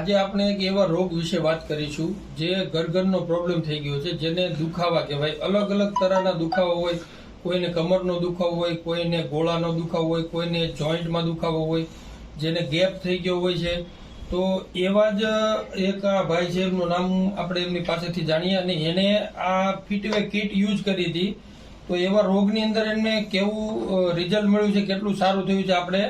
આજે આપણે એક એવા રોગ વિશે વાત કરીશું, જે ઘર ઘરનો પ્રોબ્લેમ થઈ ગયો છે, જેને દુખાવા કહેવાય. અલગ અલગ તરહના દુખાવો હોય, કોઈને કમરનો દુખાવો હોય, કોઈને ગોળાનો દુખાવો હોય, કોઈને જોઈન્ટમાં દુખાવો હોય, જેને ગેપ થઈ ગયો હોય છે. તો એવા જ એક આ ભાઈ છે, એમનું નામ આપણે એમની પાસેથી જાણીએ અને એને આ ફિટવે કિટ યુઝ કરી હતી. તો એવા રોગની અંદર એમને કેવું રિઝલ્ટ મળ્યું છે, કેટલું સારું થયું છે આપણે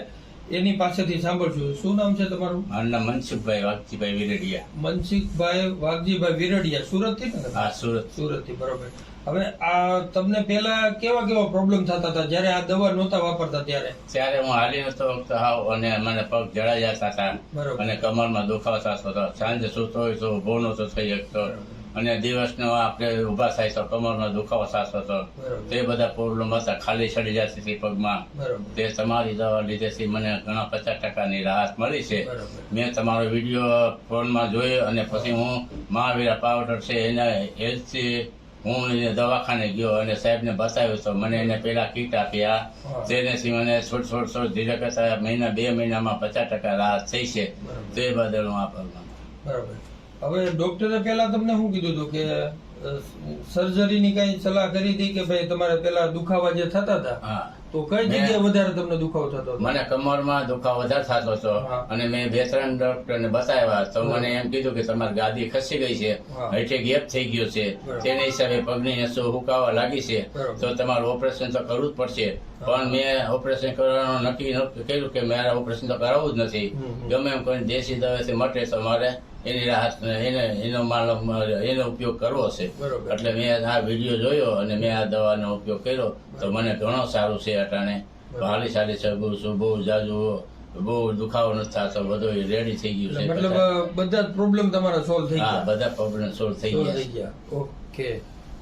એની પાસેથી સાંભળશું શું નામ છે તમારું? મારું નામ મનસુખભાઈ વાઘજીભાઈ વિરડિયા. મનસુખભાઈ વાઘજીભાઈ વિરડિયા. સુરતથી ને હા સુરત સુરતથી બરોબર. હવે આ તમને પેલા કેવા કેવા પ્રોબ્લેમ થતા હતા? જ્યારે આ દવા નહોતા વાપરતા ત્યારે? ત્યારે હું હાલી નતો વખતે હાવ અને મને પગ જળાઈ જતા હતા. બરોબર. અને કમરમાં દુખાવ થતો હતો. સાંજે સૂતો હોય તો ઊભો નતો થઈ શકતો. અને દિવસનો આપણે ઊભા થાય તો કમરમાં દુખાવો થતો હતો તે બધા પ્રોબ્લેમ હતા. ખાલી ચડી જતી હતી પગમાં. તે તમારી દવા લીધેથી મને ઘણા પચાસ ટકાની રાહત મળી છે. મેં તમારો વીડિયો ફોનમાં જોયો અને પછી હું મહાવીરા પાવડર છે એના હેલ્થથી હું એને દવાખાને ગયો અને સાહેબને બતાવ્યું તો મને એને પેલા કીટ આપ્યા. તેનેથી મને છોડ છોડ છોડ ધીરે કરતા મહિના બે મહિનામાં પચાસ ટકા રાહત થઈ છે. તે બદલ હું માનું બરાબર. હવે ડોક્ટરે પેલા તમને શું કીધું હતું કે સર્જરીની કઈ સલાહ કરી હતી કે ભાઈ તમારે પેલા દુખાવા જે થતા હતા? તો કઈ જગ્યાએ વધારે તમને દુખાવો થતો મને કમરમાં દુખાવો વધારે થતો હતો. અને મેં બે ત્રણ ડોક્ટરને બતાવ્યા. તો મને એમ કીધું કે તમારી ગાદી ખસી ગઈ છે. હેઠે ગેપ થઈ ગયો છે. તેના હિસાબે પગની નસો હુકાવા લાગી છે. તો તમારું ઓપરેશન તો કરવું જ પડશે. પણ મેં ઓપરેશન કરવાનું નક્કી કર્યું કે મારે ઓપરેશન તો કરાવવું જ નથી. ગમે એમ કરીને દેશી દવાથી મટે તો મારે એની રાહત એને એનો માલ એનો ઉપયોગ કરવો છે. એટલે મેં આ વીડિયો જોયો અને મેં આ દવાનો ઉપયોગ કર્યો. તો મને ઘણો સારું છે. અટાણે બરોબર. હાલી સાલી છું બહુ જાજુ બહુ દુખાવો નથી થતો બધો રેડી થઈ ગયું છે. મતલબ બધા પ્રોબ્લેમ તમારા સોલ્વ થઈ ગયા? બધા પ્રોબ્લેમ સોલ્વ થઈ ગયા થઈ ગયા. ઓકે.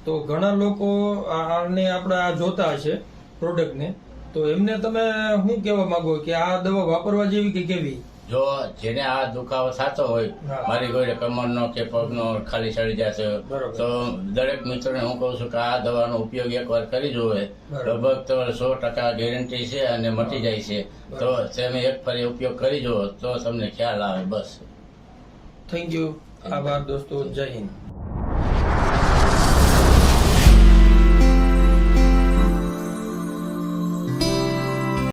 તો ઘણા લોકો આને આપણા જોતા હશે પ્રોડક્ટને તો એમને તમે શું કહેવા માંગો કે આ દવા વાપરવા જેવી કે કેવી? જો જેને આ દુખાવો થતો હોય મારી કોઈ કમરનો કે પગનો ખાલી ચડી જશે. તો દરેક મિત્રોને હું કહું છું કે આ દવાનો ઉપયોગ એકવાર કરી જોવે. લગભગ તો સો ટકા ગેરંટી છે અને મટી જાય છે. તો તમે એક ફરી ઉપયોગ કરી જુઓ તો તમને ખ્યાલ આવે બસ. થેન્ક યુ આભાર દોસ્તો. જય હિન્દ.